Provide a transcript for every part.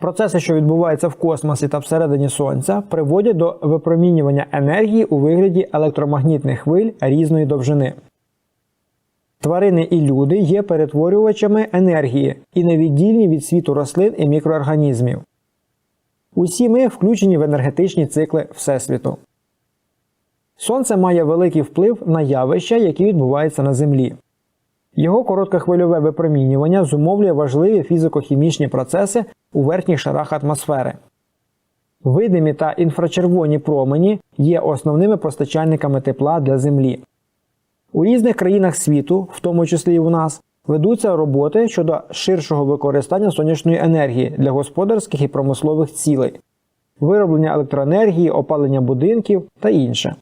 Процеси, що відбуваються в космосі та всередині Сонця, приводять до випромінювання енергії у вигляді електромагнітних хвиль різної довжини. Тварини і люди є перетворювачами енергії і невіддільні від світу рослин і мікроорганізмів. Усі ми включені в енергетичні цикли Всесвіту. Сонце має великий вплив на явища, які відбуваються на Землі. Його короткохвильове випромінювання зумовлює важливі фізико-хімічні процеси у верхніх шарах атмосфери. Видимі та інфрачервоні промені є основними постачальниками тепла для Землі. У різних країнах світу, в тому числі і у нас, ведуться роботи щодо ширшого використання сонячної енергії для господарських і промислових цілей, вироблення електроенергії, опалення будинків та інше.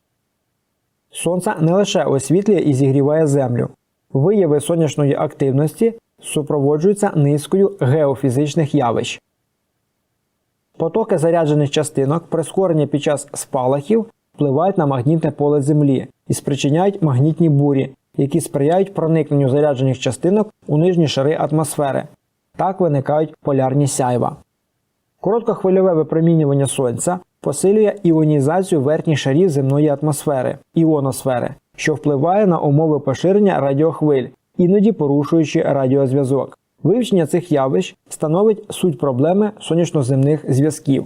Сонце не лише освітлює і зігріває землю. Вияви сонячної активності супроводжуються низкою геофізичних явищ. Потоки заряджених частинок, прискорені під час спалахів, впливають на магнітне поле Землі і спричиняють магнітні бурі, які сприяють проникненню заряджених частинок у нижні шари атмосфери. Так виникають полярні сяйва. Короткохвильове випромінювання Сонця посилює іонізацію верхніх шарів земної атмосфери іоносфери, що впливає на умови поширення радіохвиль, іноді порушуючи радіозв'язок. Вивчення цих явищ становить суть проблеми сонячноземних зв'язків.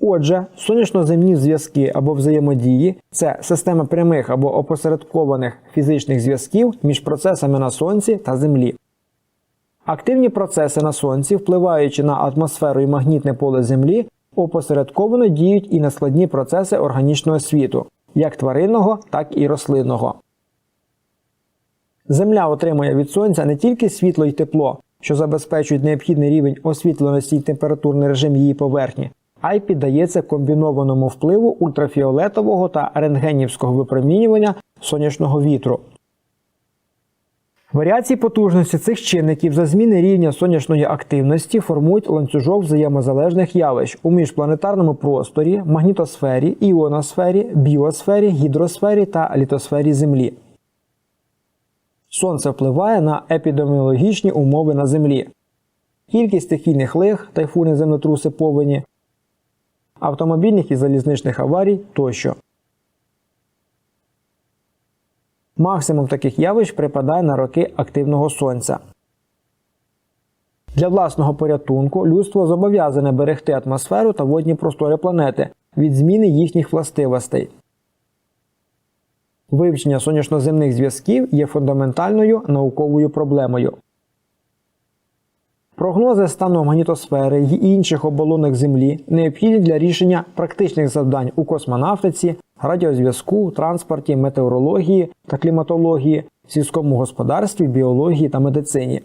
Отже, сонячноземні зв'язки або взаємодії це система прямих або опосередкованих фізичних зв'язків між процесами на Сонці та Землі. Активні процеси на Сонці, впливаючи на атмосферу і магнітне поле Землі, опосередковано діють і на складні процеси органічного світу, як тваринного, так і рослинного. Земля отримує від сонця не тільки світло і тепло, що забезпечують необхідний рівень освітленості і температурний режим її поверхні, а й піддається комбінованому впливу ультрафіолетового та рентгенівського випромінювання сонячного вітру. Варіації потужності цих чинників за зміни рівня сонячної активності формують ланцюжок взаємозалежних явищ у міжпланетарному просторі, магнітосфері, іоносфері, біосфері, гідросфері та літосфері Землі. Сонце впливає на епідеміологічні умови на Землі. Кількість стихійних лих, тайфуни, землетруси, повені, автомобільних і залізничних аварій тощо. Максимум таких явищ припадає на роки активного сонця. Для власного порятунку людство зобов'язане берегти атмосферу та водні простори планети від зміни їхніх властивостей. Вивчення сонячноземних зв'язків є фундаментальною науковою проблемою. Прогнози стану магнітосфери й інших оболонок Землі необхідні для рішення практичних завдань у космонавтиці, радіозв'язку, транспорті, метеорології та кліматології, сільському господарстві, біології та медицині.